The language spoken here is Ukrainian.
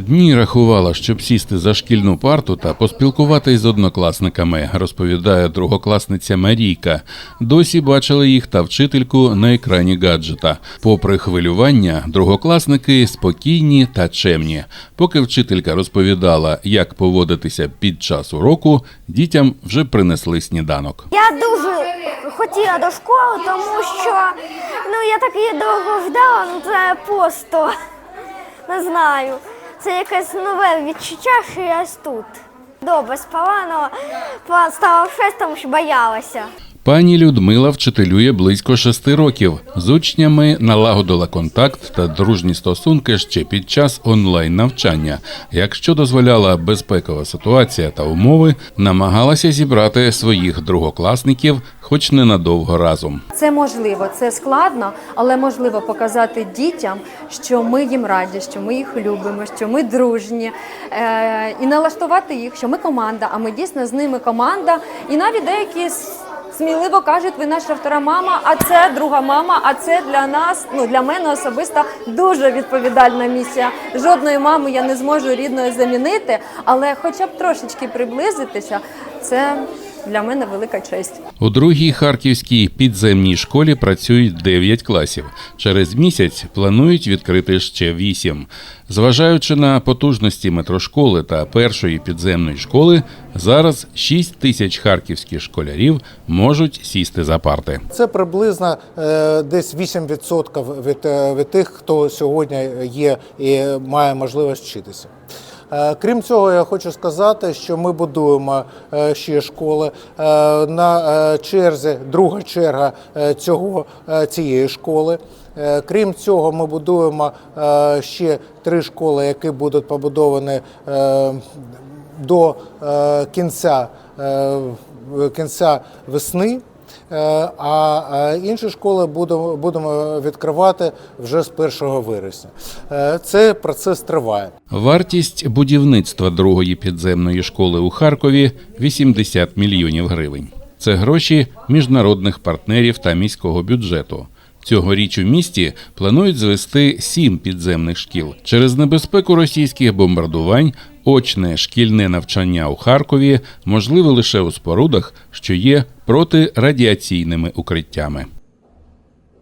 Дні рахувала, щоб сісти за шкільну парту та поспілкуватись з однокласниками, розповідає другокласниця Марійка. Досі бачили їх та вчительку на екрані гаджета. Попри хвилювання, другокласники спокійні та чемні. Поки вчителька розповідала, як поводитися під час уроку, дітям вже принесли сніданок. Я дуже хотіла до школи, тому що ну я так її довго ждала, ну це просто не знаю. Це якесь нове відчуття, що я тут. Добре спала, але стало шесть, тому що боялася. Пані Людмила вчителює близько шести років. З учнями налагодила контакт та дружні стосунки ще під час онлайн навчання. Якщо дозволяла безпекова ситуація та умови, намагалася зібрати своїх другокласників, хоч ненадовго разом. Це можливо, це складно, але можливо показати дітям, що ми їм раді, що ми їх любимо, що ми дружні, е- і налаштувати їх, що ми команда, а ми дійсно з ними команда. І навіть деякі сміливо кажуть, ви наша втора мама, а це друга мама, а це для нас, ну для мене особисто дуже відповідальна місія. Жодної мами я не зможу рідною замінити, але хоча б трошечки приблизитися, це для мене велика честь. У другій харківській підземній школі працюють 9 класів. Через місяць планують відкрити ще 8. Зважаючи на потужності метрошколи та першої підземної школи, зараз 6 тисяч харківських школярів можуть сісти за парти. Це приблизно е, десь 8% від, е, від тих, хто сьогодні є і має можливість вчитися. Е, Крім цього, я хочу сказати, що ми будуємо е, ще школи. Е, На черзі друга черга цього, цієї школи. Крім цього, ми будуємо ще три школи, які будуть побудовані до кінця, кінця весни. Е, А е, інші школи будемо, відкривати вже з 1 вересня. Е, Цей процес триває. Вартість будівництва другої підземної школи у Харкові 80 мільйонів гривень. Це гроші міжнародних партнерів та міського бюджету. Цьогоріч у місті планують звести сім підземних шкіл. Через небезпеку російських бомбардувань очне шкільне навчання у Харкові можливе лише у спорудах, що є протирадіаційними укриттями.